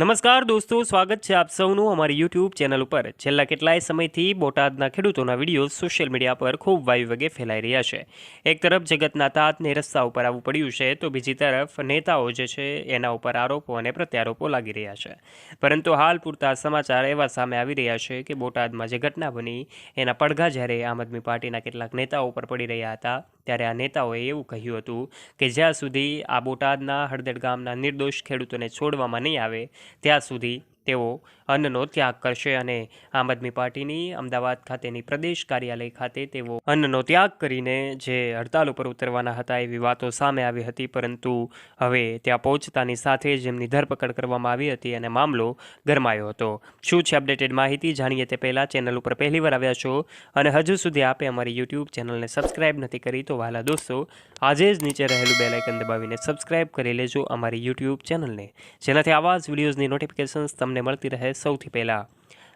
નમસ્કાર દોસ્તો, સ્વાગત છે આપ સૌનું અમારી યુટ્યુબ ચેનલ ઉપર. છેલ્લા કેટલાય સમયથી બોટાદના ખેડૂતોના વીડિયો સોશિયલ મીડિયા પર ખૂબ વાયુ વગે ફેલાઈ રહ્યા છે. એક તરફ જગતના તાતને રસ્તા ઉપર આવવું પડ્યું છે, તો બીજી તરફ નેતાઓ જે છે એના ઉપર આરોપો અને પ્રત્યારોપો લાગી રહ્યા છે. પરંતુ હાલ પૂરતા સમાચાર એવા સામે આવી રહ્યા છે કે બોટાદમાં જે ઘટના બની, એના પડઘા જ્યારે આમ આદમી પાર્ટીના કેટલાક નેતાઓ ઉપર પડી રહ્યા હતા ત્યારે આ નેતાઓએ એવું કહ્યું હતું કે જ્યાં સુધી આ બોટાદના હળદડ ગામના નિર્દોષ ખેડૂતોને છોડવામાં નહીં આવે, ત્યાં સુધી તેઓ અન્નનો ત્યાગ કરશે અને આમ આદમી પાર્ટીની અમદાવાદ ખાતેની પ્રદેશ કાર્યાલય ખાતે તેઓ અન્નનો ત્યાગ કરીને જે હડતાલ ઉપર ઉતરવાના હતા એવી વાતો સામે આવી હતી, પરંતુ હવે ત્યાં પહોંચતાની સાથે જ એમની ધરપકડ કરવામાં આવી હતી અને મામલો ગરમાયો હતો. શું છે અપડેટેડ માહિતી જાણીએ તે પહેલાં ચેનલ ઉપર પહેલીવાર આવ્યા છો અને હજુ સુધી આપે અમારી યુટ્યુબ ચેનલને સબસ્ક્રાઇબ નથી કરી તો વહાલા દોસ્તો, આજે જ નીચે રહેલું બેલ આઇકન દબાવીને સબસ્ક્રાઇબ કરી લેજો અમારી યુટ્યુબ ચેનલને. જેનાથી આવા જ વિડીયોઝની નોટિફિકેશન્સ તમને મળતી રહે સૌથી પહેલાં.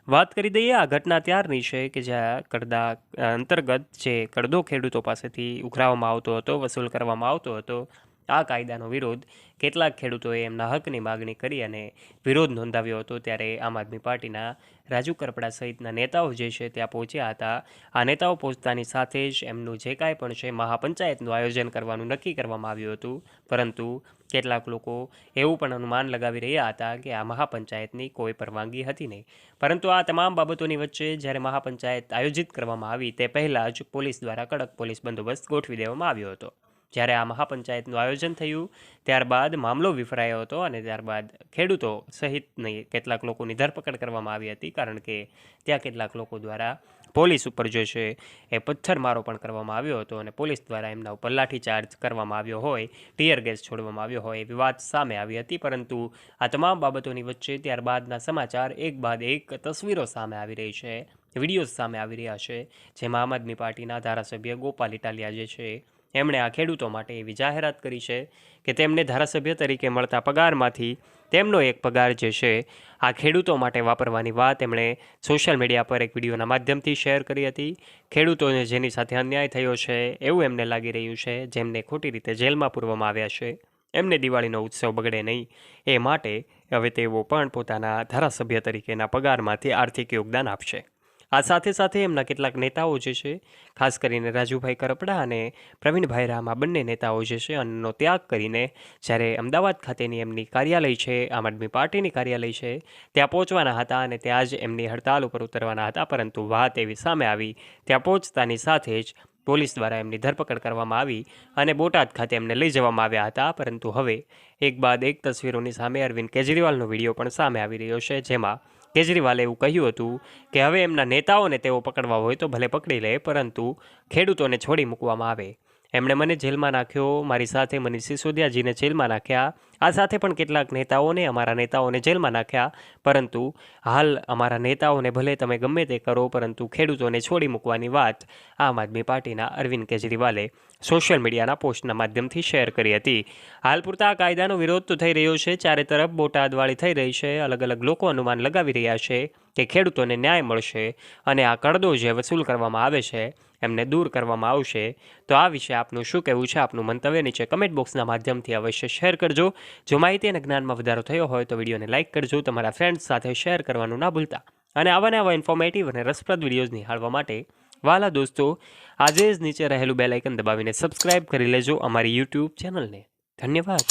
વાત કરી દઈએ આ ઘટના ત્યારની છે કે જ્યાં કડદા અંતર્ગત જે કડદો ખેડૂતો પાસેથી ઉઘરાવવામાં આવતો હતો, વસૂલ કરવામાં આવતો હતો આ કાયદાનો વિરોધ કેટલાક ખેડૂતોએ એમના હકની માગણી કરી અને વિરોધ નોંધાવ્યો હતો ત્યારે આમ આદમી પાર્ટીના રાજુ કરપડા સહિતના નેતાઓ જે છે ત્યાં પહોંચ્યા હતા. આ નેતાઓ પહોંચતાની સાથે જ એમનું જે કાંઈ પણ છે મહાપંચાયતનું આયોજન કરવાનું નક્કી કરવામાં આવ્યું હતું. પરંતુ કેટલાક લોકો એવું પણ અનુમાન લગાવી રહ્યા હતા કે આ મહાપંચાયતની કોઈ પરવાનગી હતી નહીં. પરંતુ આ તમામ બાબતોની વચ્ચે જ્યારે મહાપંચાયત આયોજિત કરવામાં આવી તે પહેલાં જ પોલીસ દ્વારા કડક પોલીસ બંદોબસ્ત ગોઠવી દેવામાં આવ્યો હતો. જ્યારે આ મહાપંચાયતનું આયોજન થયું, ત્યારબાદ મામલો વિફરાયો હતો અને ત્યારબાદ ખેડૂતો સહિતની કેટલાક લોકોની ધરપકડ કરવામાં આવી હતી, કારણ કે ત્યાં કેટલાક લોકો દ્વારા પોલીસ ઉપર જે છે એ પથ્થરમારો પણ કરવામાં આવ્યો હતો અને પોલીસ દ્વારા એમના ઉપર લાઠીચાર્જ કરવામાં આવ્યો હોય, ટીયર ગેસ છોડવામાં આવ્યો હોય એવી વાત સામે આવી હતી, પરંતુ આ તમામ બાબતોની વચ્ચે ત્યારબાદના સમાચાર એક બાદ એક તસવીરો સામે આવી રહી છે વિડીયોઝ સામે આવી રહ્યા છે, જેમાં આમ આદમી પાર્ટીના ધારાસભ્ય ગોપાલ ઇટાલિયા જે છે એમણે આ ખેડૂતો માટે એવી જાહેરાત કરી છે કે તેમને ધારાસભ્ય તરીકે મળતા પગારમાંથી તેમનો એક પગાર જે છે, આ ખેડૂતો માટે વાપરવાની વાત એમણે સોશિયલ મીડિયા પર એક વિડીયોના માધ્યમથી શેર કરી હતી. ખેડૂતોને જેની સાથે અન્યાય થયો છે એવું એમને લાગી રહ્યું છે, જેમને ખોટી રીતે જેલમાં પૂરવામાં આવ્યા છે. એમને દિવાળીનો ઉત્સવ બગડે નહીં, એ માટે હવે તેઓ પણ પોતાના ધારાસભ્ય તરીકેના પગારમાંથી આર્થિક યોગદાન આપશે. આ સાથે સાથે એમના કેટલાક નેતાઓ જે છે, ખાસ કરીને રાજુભાઈ કરપડા અને પ્રવીણભાઈ રામા બંને નેતાઓ જે છે, અન્નનો ત્યાગ કરીને જ્યારે અમદાવાદ ખાતેની એમની કાર્યાલય છે, આમ આદમી પાર્ટીની કાર્યાલય છે, ત્યાં પહોંચવાના હતા અને ત્યાં જ એમની હડતાલ ઉપર ઉતરવાના હતા, પરંતુ વાત એવી સામે આવી, ત્યાં પહોંચતાની સાથે જ પોલીસ દ્વારા એમની ધરપકડ કરવામાં આવી અને બોટાદ ખાતે એમને લઈ જવામાં આવ્યા હતા, પરંતુ હવે એક બાદ એક તસવીરોની સામે અરવિંદ કેજરીવાલનો વીડિયો પણ સામે આવી રહ્યો છે, જેમાં કેજરીવાલે એવું કહ્યું હતું કે હવે એમના નેતાઓને તેઓ પકડવા હોય તો ભલે પકડી લે, પરંતુ ખેડૂતોને છોડી મૂકવામાં આવે. એમણે મને જેલમાં નાખ્યો, મારી સાથે મનીષ સિસોદિયાજીને જેલમાં નાખ્યા. આ સાથે પણ કેટલાક નેતાઓને અમારા નેતાઓને જેલમાં નાખ્યા. પરંતુ હાલ અમારા નેતાઓને ભલે તમે ગમે તે કરો, પરંતુ ખેડૂતોને છોડી મૂકવાની વાત આમ આદમી પાર્ટીના અરવિંદ કેજરીવાલે સોશિયલ મીડિયાના પોસ્ટના માધ્યમથી શેર કરી હતી. હાલ પૂરતા આ કાયદાનો વિરોધ તો થઈ રહ્યો છે. ચારે તરફ બોટાદવાળી થઈ રહી છે. અલગ અલગ લોકો અનુમાન લગાવી રહ્યા છે કે ખેડૂતોને ન્યાય મળશે અને આ કડદો જે વસૂલ કરવામાં આવે છે એમને દૂર કરવામાં આવશે. તો આ વિશે આપનું શું કહેવું છે? આપનું મંતવ્ય નીચે કમેન્ટ બોક્સના માધ્યમથી અવશ્ય શેર કરજો. જો માહિતી અને જ્ઞાનમાં વધારો થયો હોય તો વિડીયોને લાઇક કરજો. તમારા ફ્રેન્ડ્સ સાથે શેર કરવાનું ના ભૂલતા. અને આવા ને આવા ઇન્ફોર્મેટિવ અને રસપ્રદ વિડીયોઝ નિહાળવા માટે વાલા દોસ્તો, આજે જ નીચે રહેલું બેલાઇકન દબાવીને સબસ્ક્રાઇબ કરી લેજો અમારી યુટ્યુબ ચેનલને ધન્યવાદ.